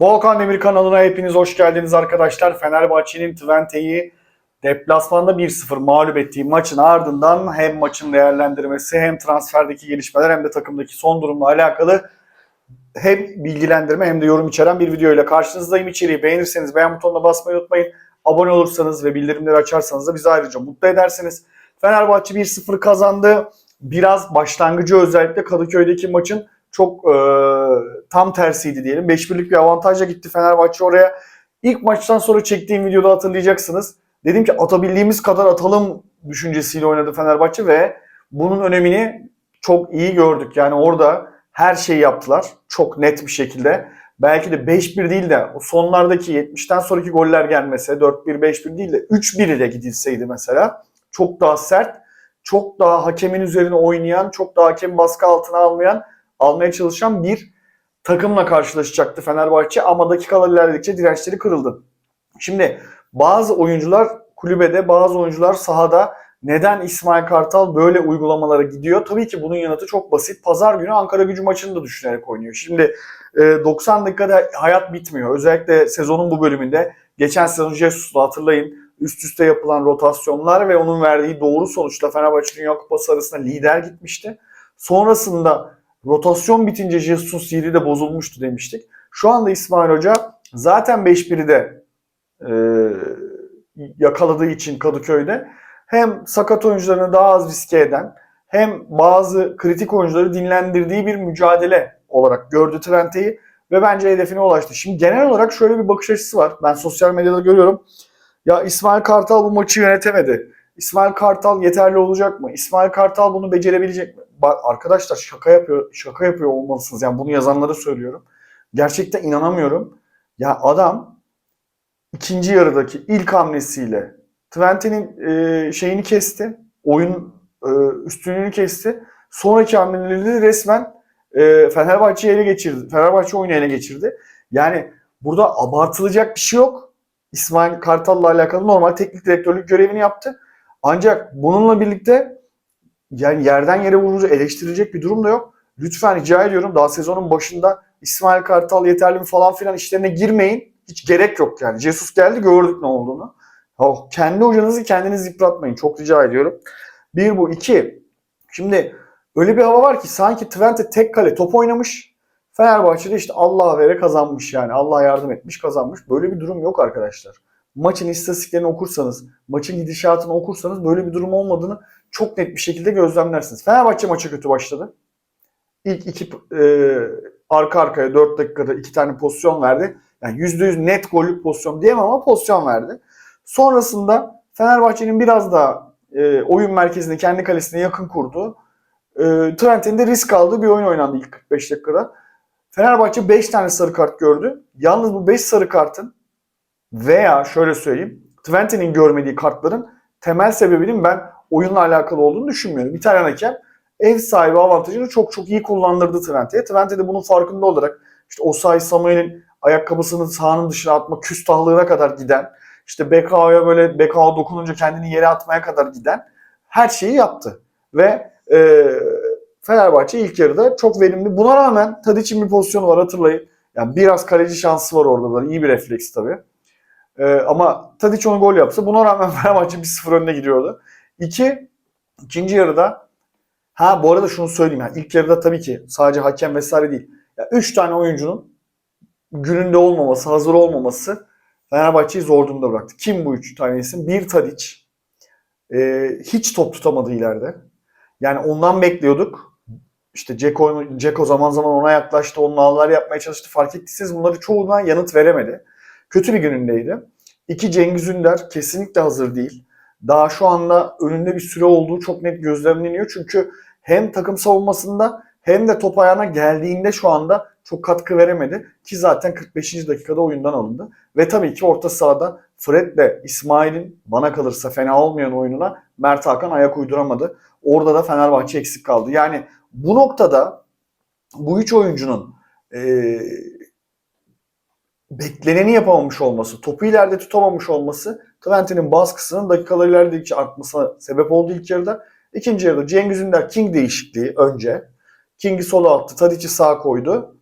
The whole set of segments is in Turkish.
Volkan Demir kanalına hepiniz hoş geldiniz arkadaşlar. Fenerbahçe'nin Twente'yi deplasmanda 1-0 mağlup ettiği maçın ardından hem maçın değerlendirmesi hem transferdeki gelişmeler hem de takımdaki son durumla alakalı hem bilgilendirme hem de yorum içeren bir video ile karşınızdayım. İçeriği beğenirseniz beğen butonuna basmayı unutmayın. Abone olursanız ve bildirimleri açarsanız da bizi ayrıca mutlu edersiniz. Fenerbahçe 1-0 kazandı. Biraz başlangıcı özellikle Kadıköy'deki maçın çok e, tam tersiydi diyelim. 5-1'lik bir avantajla gitti Fenerbahçe oraya. İlk maçtan sonra çektiğim videoda hatırlayacaksınız. Dedim ki atabildiğimiz kadar atalım düşüncesiyle oynadı Fenerbahçe ve bunun önemini çok iyi gördük. Yani orada her şeyi yaptılar. Çok net bir şekilde. Belki de 5-1 değil de o sonlardaki 70'ten sonraki goller gelmese 4-1 5-1 değil de 3-1 ile gidilseydi mesela çok daha sert, çok daha hakemin üzerine oynayan, çok daha hakem baskı altına almayan, almaya çalışan bir takımla karşılaşacaktı Fenerbahçe ama dakikalar ilerledikçe dirençleri kırıldı. Şimdi bazı oyuncular kulübede, bazı oyuncular sahada neden İsmail Kartal böyle uygulamalara gidiyor? Tabii ki bunun yanıtı çok basit. Pazar günü Ankara gücü maçını da düşünerek oynuyor. Şimdi e, 90 dakikada hayat bitmiyor. Özellikle sezonun bu bölümünde geçen sezon Jesus'la hatırlayın üst üste yapılan rotasyonlar ve onun verdiği doğru sonuçla Fenerbahçe Dünya Kupası arasında lider gitmişti. Sonrasında rotasyon bitince Jesus yeri de bozulmuştu demiştik. Şu anda İsmail Hoca zaten 5-1'i de e, yakaladığı için Kadıköy'de hem sakat oyuncularını daha az riske eden hem bazı kritik oyuncuları dinlendirdiği bir mücadele olarak gördü Trente'yi ve bence hedefine ulaştı. Şimdi genel olarak şöyle bir bakış açısı var. Ben sosyal medyada görüyorum. Ya İsmail Kartal bu maçı yönetemedi. İsmail Kartal yeterli olacak mı? İsmail Kartal bunu becerebilecek mi? Arkadaşlar şaka yapıyor, şaka yapıyor olmalısınız. Yani bunu yazanlara söylüyorum. Gerçekten inanamıyorum. Ya adam ikinci yarıdaki ilk hamlesiyle Twente'nin e, şeyini kesti. Oyun e, üstünlüğünü kesti. Sonraki hamleleri resmen e, Fenerbahçe'yi ele geçirdi. Fenerbahçe oyunu ele geçirdi. Yani burada abartılacak bir şey yok. İsmail Kartal'la alakalı normal teknik direktörlük görevini yaptı. Ancak bununla birlikte yani yerden yere vurunca eleştirilecek bir durum da yok. Lütfen rica ediyorum daha sezonun başında İsmail Kartal yeterli mi falan filan işlerine girmeyin. Hiç gerek yok yani. Jesus geldi gördük ne olduğunu. Oh, kendi hocanızı kendiniz yıpratmayın. Çok rica ediyorum. Bir bu. iki. Şimdi öyle bir hava var ki sanki Twente tek kale top oynamış. Fenerbahçe'de işte Allah vere kazanmış yani. Allah yardım etmiş kazanmış. Böyle bir durum yok arkadaşlar. Maçın istatistiklerini okursanız, maçın gidişatını okursanız böyle bir durum olmadığını çok net bir şekilde gözlemlersiniz. Fenerbahçe maça kötü başladı. İlk iki e, arka arkaya 4 dakikada iki tane pozisyon verdi. Yani %100 net gollük pozisyon diyemem ama pozisyon verdi. Sonrasında Fenerbahçe'nin biraz daha e, oyun merkezine kendi kalesine yakın kurduğu e, Twente'nin de risk aldığı bir oyun oynandı ilk 45 dakikada. Fenerbahçe 5 tane sarı kart gördü. Yalnız bu 5 sarı kartın veya şöyle söyleyeyim Twente'nin görmediği kartların temel sebebinin ben oyunla alakalı olduğunu düşünmüyorum. Tane hakem ev sahibi avantajını çok çok iyi kullandırdı Twente'ye. Twente de bunun farkında olarak işte Osay Samuel'in ayakkabısını sahanın dışına atma küstahlığına kadar giden işte BK'ya böyle BK dokununca kendini yere atmaya kadar giden her şeyi yaptı. Ve e, Fenerbahçe ilk yarıda çok verimli. Buna rağmen Tadic'in bir pozisyonu var hatırlayın. Yani biraz kaleci şansı var orada da. İyi bir refleks tabii. E, ama Tadic onu gol yapsa buna rağmen Fenerbahçe 1-0 önüne gidiyordu. İki, ikinci yarıda ha bu arada şunu söyleyeyim. Yani ilk yarıda tabii ki sadece hakem vesaire değil. Yani üç tane oyuncunun gününde olmaması, hazır olmaması Fenerbahçe'yi zor durumda bıraktı. Kim bu üç tane isim? Bir Tadic. E, hiç top tutamadı ileride. Yani ondan bekliyorduk. İşte Ceko, Ceko zaman zaman ona yaklaştı. Onun ağlar yapmaya çalıştı. Fark ettiyseniz bunları çoğuna yanıt veremedi. Kötü bir günündeydi. İki Cengiz Ünder kesinlikle hazır değil. Daha şu anda önünde bir süre olduğu çok net gözlemleniyor. Çünkü hem takım savunmasında hem de top ayağına geldiğinde şu anda çok katkı veremedi. Ki zaten 45. dakikada oyundan alındı. Ve tabii ki orta sahada Fred'le İsmail'in bana kalırsa fena olmayan oyununa Mert Hakan ayak uyduramadı. Orada da Fenerbahçe eksik kaldı. Yani bu noktada bu üç oyuncunun e, bekleneni yapamamış olması, topu ileride tutamamış olması Twente'nin baskısının dakikalar ilerledikçe artmasına sebep oldu ilk yarıda. İkinci yarıda Cengiz Ünder King değişikliği önce. King'i sola attı, Tadic'i sağa koydu.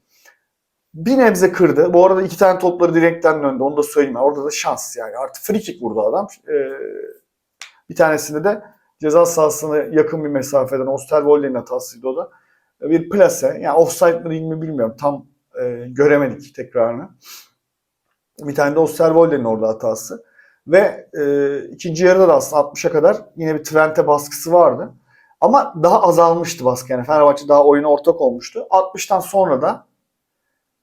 bir nebze kırdı. Bu arada iki tane topları direkten döndü. Onu da söyleyeyim. Orada da şans yani. Artık free kick vurdu adam. Ee, bir tanesinde de ceza sahasına yakın bir mesafeden Osterwolde'nin hatasıydı o da. Bir plase. Yani offside mi değil mi bilmiyorum. Tam e, göremedik tekrarını. Bir tane de Osterwolde'nin orada hatası. Ve e, ikinci yarıda da aslında 60'a kadar yine bir Twente baskısı vardı. Ama daha azalmıştı baskı. Yani Fenerbahçe daha oyuna ortak olmuştu. 60'tan sonra da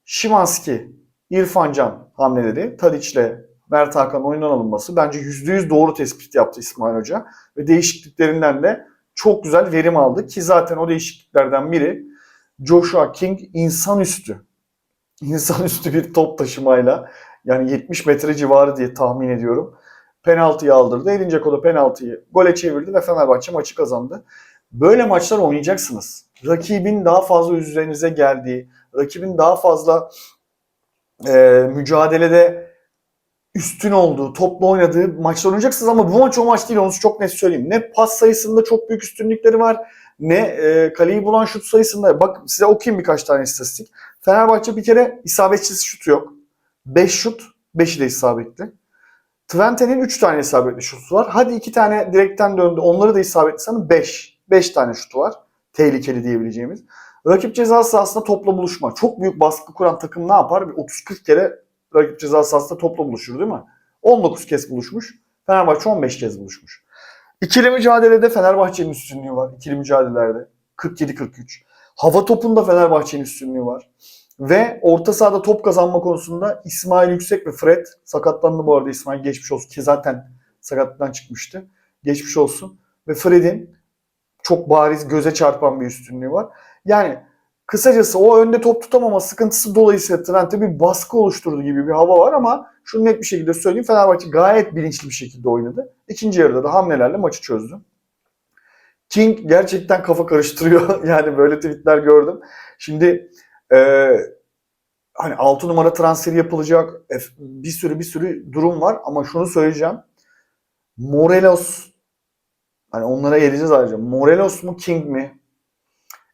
Şimanski, İrfan Can hamleleri, Tadiç'le Mert Hakan oyundan alınması bence %100 doğru tespit yaptı İsmail Hoca. Ve değişikliklerinden de çok güzel verim aldı. Ki zaten o değişikliklerden biri Joshua King insanüstü. İnsanüstü bir top taşımayla yani 70 metre civarı diye tahmin ediyorum. Penaltıyı aldırdı. Edin Dzeko penaltıyı gole çevirdi ve Fenerbahçe maçı kazandı. Böyle maçlar oynayacaksınız. Rakibin daha fazla üzerinize geldiği, rakibin daha fazla e, mücadelede üstün olduğu, topla oynadığı maçlar oynayacaksınız ama bu maç o maç değil onu çok net söyleyeyim. Ne pas sayısında çok büyük üstünlükleri var ne e, kaleyi bulan şut sayısında. Bak size okuyayım birkaç tane istatistik. Fenerbahçe bir kere isabetsiz şutu yok. 5 şut, 5'i de isabetli. Twente'nin 3 tane isabetli şutu var. Hadi 2 tane direkten döndü. Onları da isabetli sanın 5. 5 tane şutu var. Tehlikeli diyebileceğimiz. Rakip ceza sahasında topla buluşma. Çok büyük baskı kuran takım ne yapar? Bir 30-40 kere rakip ceza sahasında topla buluşur değil mi? 19 kez buluşmuş. Fenerbahçe 15 kez buluşmuş. İkili mücadelede Fenerbahçe'nin üstünlüğü var. İkili mücadelelerde. 47-43. Hava topunda Fenerbahçe'nin üstünlüğü var. Ve orta sahada top kazanma konusunda İsmail Yüksek ve Fred sakatlandı bu arada İsmail geçmiş olsun ki zaten sakatlıktan çıkmıştı. Geçmiş olsun. Ve Fred'in çok bariz göze çarpan bir üstünlüğü var. Yani kısacası o önde top tutamama sıkıntısı dolayısıyla Trent'e bir baskı oluşturdu gibi bir hava var ama şunu net bir şekilde söyleyeyim Fenerbahçe gayet bilinçli bir şekilde oynadı. İkinci yarıda da hamlelerle maçı çözdü. King gerçekten kafa karıştırıyor. yani böyle tweetler gördüm. Şimdi ee, hani 6 numara transferi yapılacak. Bir sürü bir sürü durum var ama şunu söyleyeceğim. Morelos hani onlara geleceğiz ayrıca. Morelos mu King mi?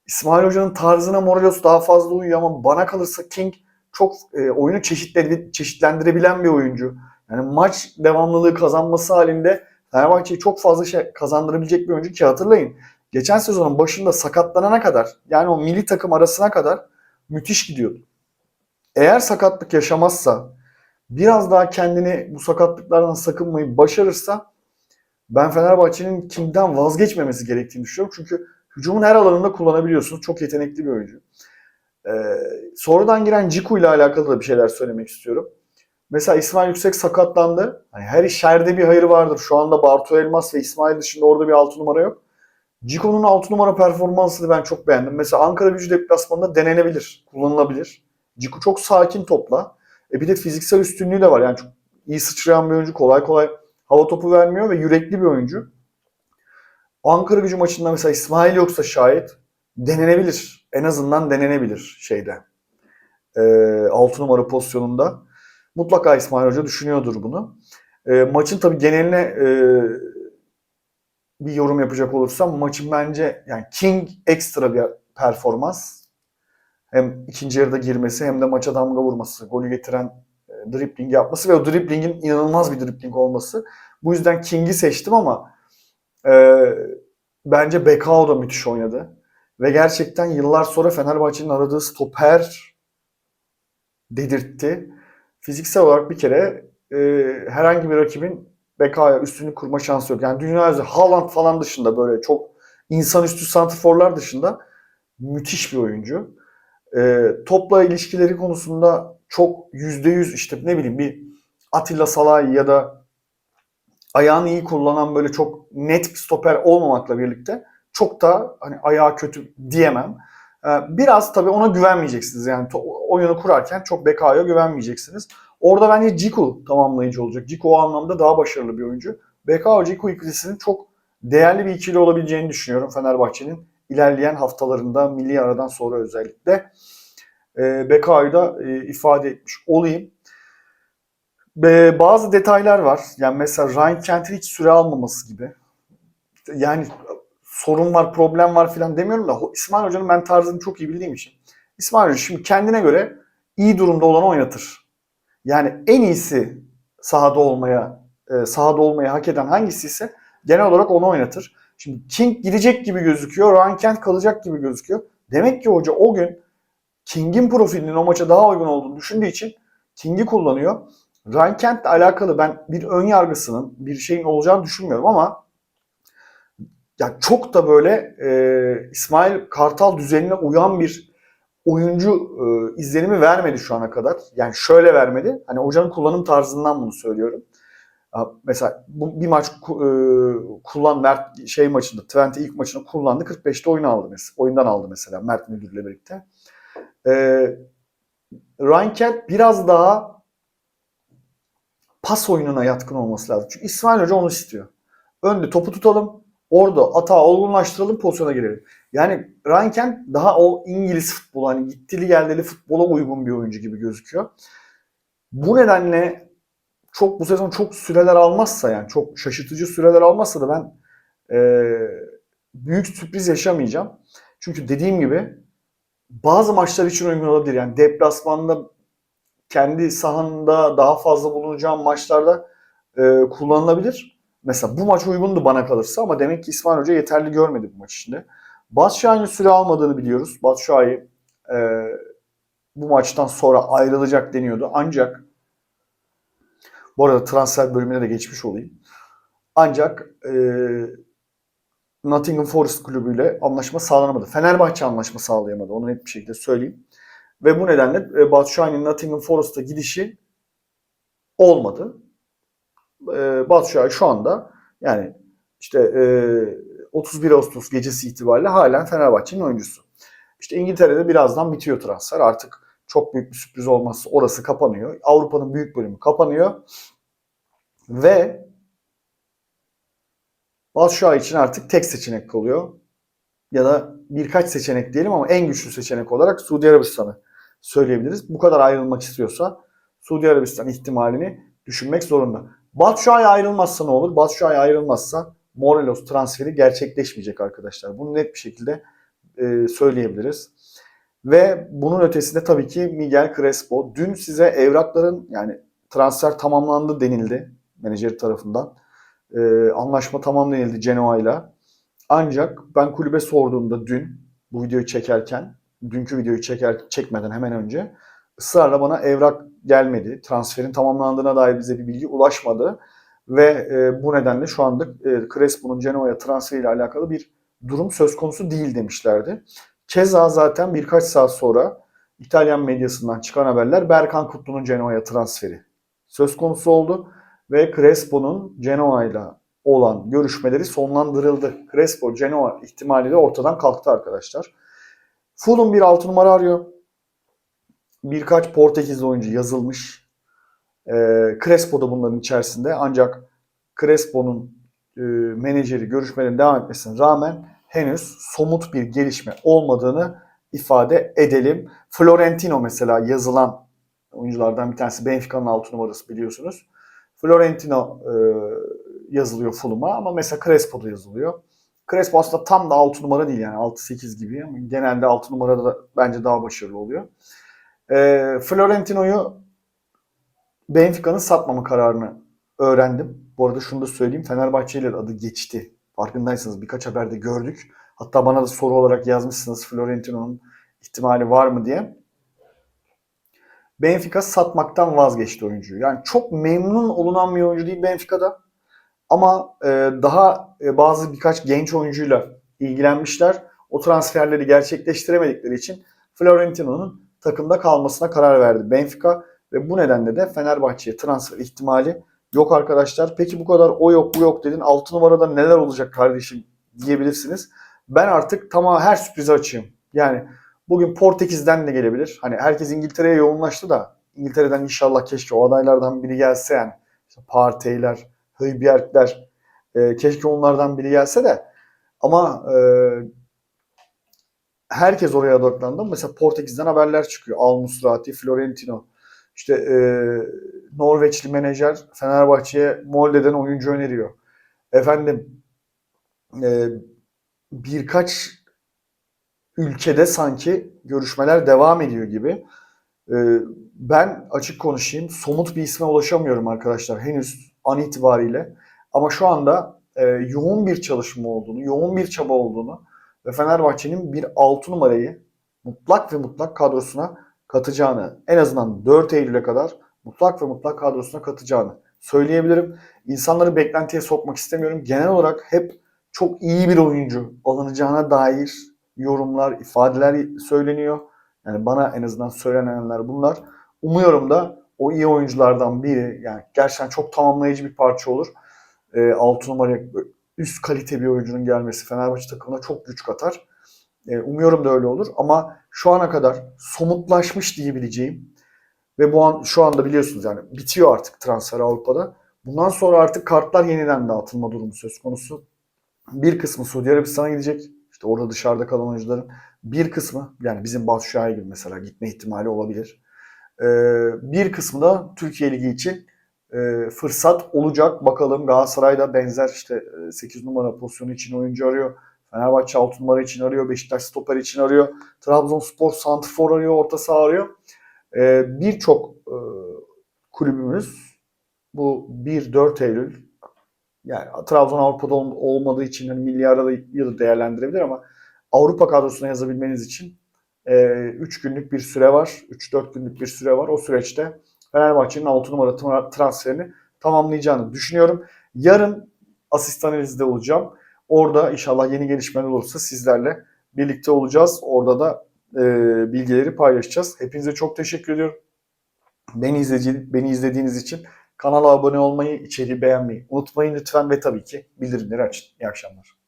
İsmail Hoca'nın tarzına Morelos daha fazla uyuyor ama bana kalırsa King çok e, oyunu çeşitlendirebilen bir oyuncu. Yani maç devamlılığı kazanması halinde Fenerbahçe'yi çok fazla şey kazandırabilecek bir oyuncu ki hatırlayın. Geçen sezonun başında sakatlanana kadar yani o milli takım arasına kadar müthiş gidiyordu. Eğer sakatlık yaşamazsa, biraz daha kendini bu sakatlıklardan sakınmayı başarırsa ben Fenerbahçe'nin King'den vazgeçmemesi gerektiğini düşünüyorum. Çünkü hücumun her alanında kullanabiliyorsunuz. Çok yetenekli bir oyuncu. Ee, sonradan giren Ciku ile alakalı da bir şeyler söylemek istiyorum. Mesela İsmail Yüksek sakatlandı. Hani her şerde bir hayır vardır. Şu anda Bartu Elmas ve İsmail dışında orada bir altı numara yok. Cico'nun 6 numara performansını ben çok beğendim. Mesela Ankara gücü deplasmanında denenebilir, kullanılabilir. Cico çok sakin topla. E bir de fiziksel üstünlüğü de var. Yani çok iyi sıçrayan bir oyuncu. Kolay kolay hava topu vermiyor ve yürekli bir oyuncu. Ankara gücü maçında mesela İsmail yoksa şayet denenebilir. En azından denenebilir şeyde. E, 6 numara pozisyonunda. Mutlaka İsmail Hoca düşünüyordur bunu. E, maçın tabii geneline e, bir yorum yapacak olursam maçın bence yani King ekstra bir performans. Hem ikinci yarıda girmesi hem de maça damga vurması, golü getiren e, dribbling yapması ve o dribblingin inanılmaz bir dribbling olması. Bu yüzden King'i seçtim ama e, bence Bekao da müthiş oynadı. Ve gerçekten yıllar sonra Fenerbahçe'nin aradığı stoper dedirtti. Fiziksel olarak bir kere e, herhangi bir rakibin Beka'ya üstünlük kurma şansı yok. Yani dünya üzerinde Haaland falan dışında böyle çok insanüstü santrforlar dışında müthiş bir oyuncu. E, topla ilişkileri konusunda çok yüzde yüz işte ne bileyim bir Atilla Salahi ya da ayağını iyi kullanan böyle çok net bir stoper olmamakla birlikte çok da hani ayağı kötü diyemem. Ee, biraz tabii ona güvenmeyeceksiniz. Yani oyunu kurarken çok Beka'ya güvenmeyeceksiniz. Orada bence Ciku tamamlayıcı olacak. Ciku o anlamda daha başarılı bir oyuncu. BK Ciku ikilisinin çok değerli bir ikili olabileceğini düşünüyorum Fenerbahçe'nin ilerleyen haftalarında milli aradan sonra özellikle. E, BK'yı da e, ifade etmiş olayım. Bazı detaylar var. Yani mesela Ryan Kent'in hiç süre almaması gibi. Yani sorun var, problem var filan demiyorum da İsmail Hoca'nın ben tarzını çok iyi bildiğim için. İsmail Hoca şimdi kendine göre iyi durumda olanı oynatır. Yani en iyisi sahada olmaya e, sahada olmayı hak eden hangisi ise genel olarak onu oynatır. Şimdi King gidecek gibi gözüküyor, Ryan Kent kalacak gibi gözüküyor. Demek ki hoca o gün King'in profilinin o maça daha uygun olduğunu düşündüğü için King'i kullanıyor. Ryan Kent'le alakalı ben bir ön yargısının bir şeyin olacağını düşünmüyorum ama ya çok da böyle e, İsmail Kartal düzenine uyan bir oyuncu e, izlenimi vermedi şu ana kadar. Yani şöyle vermedi. Hani hocanın kullanım tarzından bunu söylüyorum. Mesela bu bir maç e, kullan Mert şey maçında Twente ilk maçını kullandı 45'te oyunu aldı mesela. Oyundan aldı mesela Mert Müdür'le birlikte. E, Ryan biraz daha pas oyununa yatkın olması lazım. Çünkü İsmail Hoca onu istiyor. Önde topu tutalım. Orada atağı olgunlaştıralım pozisyona girelim. Yani Ryan Kent daha o İngiliz futbolu hani gittili geldili futbola uygun bir oyuncu gibi gözüküyor. Bu nedenle çok bu sezon çok süreler almazsa yani çok şaşırtıcı süreler almazsa da ben e, büyük sürpriz yaşamayacağım. Çünkü dediğim gibi bazı maçlar için uygun olabilir. Yani deplasmanda kendi sahanda daha fazla bulunacağım maçlarda e, kullanılabilir. Mesela bu maç uygundu bana kalırsa ama demek ki İsmail Hoca yeterli görmedi bu maç içinde. Batshuayi'nin süre almadığını biliyoruz. Batshuayi e, bu maçtan sonra ayrılacak deniyordu. Ancak bu arada transfer bölümüne de geçmiş olayım. Ancak e, Nottingham Forest kulübüyle anlaşma sağlanamadı. Fenerbahçe anlaşma sağlayamadı. Onu net bir şekilde söyleyeyim. Ve bu nedenle e, Batshuayi'nin Nottingham Forest'a gidişi olmadı. E, Batshuayi şu anda yani işte e, 31 Ağustos gecesi itibariyle halen Fenerbahçe'nin oyuncusu. İşte İngiltere'de birazdan bitiyor transfer. Artık çok büyük bir sürpriz olmazsa orası kapanıyor. Avrupa'nın büyük bölümü kapanıyor. Ve Batshuayi için artık tek seçenek kalıyor. Ya da birkaç seçenek diyelim ama en güçlü seçenek olarak Suudi Arabistan'ı söyleyebiliriz. Bu kadar ayrılmak istiyorsa Suudi Arabistan ihtimalini düşünmek zorunda. Batshuayi ayrılmazsa ne olur? Batshuayi ayrılmazsa Morelos transferi gerçekleşmeyecek arkadaşlar. Bunu net bir şekilde e, söyleyebiliriz. Ve bunun ötesinde tabii ki Miguel Crespo. Dün size evrakların yani transfer tamamlandı denildi menajer tarafından. E, anlaşma tamam denildi Genoa ile. Ancak ben kulübe sorduğumda dün bu videoyu çekerken, dünkü videoyu çeker çekmeden hemen önce ısrarla bana evrak gelmedi. Transferin tamamlandığına dair bize bir bilgi ulaşmadı. Ve e, bu nedenle şu anda e, Crespo'nun Genoa'ya transferiyle alakalı bir durum söz konusu değil demişlerdi. Keza zaten birkaç saat sonra İtalyan medyasından çıkan haberler Berkan Kutlu'nun Genoa'ya transferi söz konusu oldu. Ve Crespo'nun Genoa ile olan görüşmeleri sonlandırıldı. Crespo, Genoa ihtimali de ortadan kalktı arkadaşlar. Fulham bir altı numara arıyor. Birkaç Portekizli oyuncu yazılmış. E, Crespo da bunların içerisinde. Ancak Crespo'nun e, menajeri görüşmelerin devam etmesine rağmen henüz somut bir gelişme olmadığını ifade edelim. Florentino mesela yazılan oyunculardan bir tanesi Benfica'nın 6 numarası biliyorsunuz. Florentino e, yazılıyor Fulham'a ama mesela Crespo da yazılıyor. Crespo aslında tam da 6 numara değil yani 6-8 gibi ama genelde 6 numarada da bence daha başarılı oluyor. E, Florentino'yu Benfica'nın satmama kararını öğrendim. Bu arada şunu da söyleyeyim. Fenerbahçe ile adı geçti. Farkındaysanız birkaç haberde gördük. Hatta bana da soru olarak yazmışsınız Florentino'nun ihtimali var mı diye. Benfica satmaktan vazgeçti oyuncuyu. Yani çok memnun olunan bir oyuncu değil Benfica'da. Ama e, daha e, bazı birkaç genç oyuncuyla ilgilenmişler. O transferleri gerçekleştiremedikleri için Florentino'nun takımda kalmasına karar verdi Benfica ve bu nedenle de Fenerbahçe'ye transfer ihtimali yok arkadaşlar. Peki bu kadar o yok bu yok dedin. 6 numarada neler olacak kardeşim diyebilirsiniz. Ben artık tamam her sürprize açayım. Yani bugün Portekiz'den de gelebilir. Hani herkes İngiltere'ye yoğunlaştı da İngiltere'den inşallah keşke o adaylardan biri gelse yani. İşte Parteyler, Højbjergler e, keşke onlardan biri gelse de ama e, herkes oraya odaklandı. Mesela Portekiz'den haberler çıkıyor. Al Musrati, Florentino. İşte e, Norveçli menajer Fenerbahçe'ye Molde'den oyuncu öneriyor. Efendim e, birkaç ülkede sanki görüşmeler devam ediyor gibi. Ee, ben açık konuşayım. Somut bir isme ulaşamıyorum arkadaşlar henüz an itibariyle. Ama şu anda e, yoğun bir çalışma olduğunu, yoğun bir çaba olduğunu ve Fenerbahçe'nin bir 6 numarayı mutlak ve mutlak kadrosuna katacağını, en azından 4 Eylül'e kadar mutlak ve mutlak kadrosuna katacağını söyleyebilirim. İnsanları beklentiye sokmak istemiyorum. Genel olarak hep çok iyi bir oyuncu alınacağına dair yorumlar, ifadeler söyleniyor. Yani bana en azından söylenenler bunlar. Umuyorum da o iyi oyunculardan biri yani gerçekten çok tamamlayıcı bir parça olur. E, 6 numara üst kalite bir oyuncunun gelmesi Fenerbahçe takımına çok güç katar. E, umuyorum da öyle olur ama şu ana kadar somutlaşmış diyebileceğim ve bu an şu anda biliyorsunuz yani bitiyor artık transfer Avrupa'da. Bundan sonra artık kartlar yeniden dağıtılma durumu söz konusu. Bir kısmı Suudi Arabistan'a gidecek. İşte orada dışarıda kalan oyuncuların bir kısmı yani bizim Batu Şahin mesela gitme ihtimali olabilir. Ee, bir kısmı da Türkiye Ligi için e, fırsat olacak. Bakalım Galatasaray'da benzer işte 8 numara pozisyonu için oyuncu arıyor. Fenerbahçe 6 numara için arıyor. Beşiktaş stoper için arıyor. Trabzonspor santrfor arıyor. Orta saha arıyor. Ee, Birçok e, kulübümüz bu 1-4 Eylül yani Trabzon Avrupa'da ol- olmadığı için hani milyarda da yılı değerlendirebilir ama Avrupa kadrosuna yazabilmeniz için 3 günlük bir süre var. 3-4 günlük bir süre var. O süreçte Fenerbahçe'nin 6 numara tra- transferini tamamlayacağını düşünüyorum. Yarın asistan analizde olacağım. Orada inşallah yeni gelişmeler olursa sizlerle birlikte olacağız. Orada da e, bilgileri paylaşacağız. Hepinize çok teşekkür ediyorum. Beni, izledi, beni izlediğiniz için kanala abone olmayı, içeriği beğenmeyi unutmayın lütfen ve tabii ki bildirimleri açın. İyi akşamlar.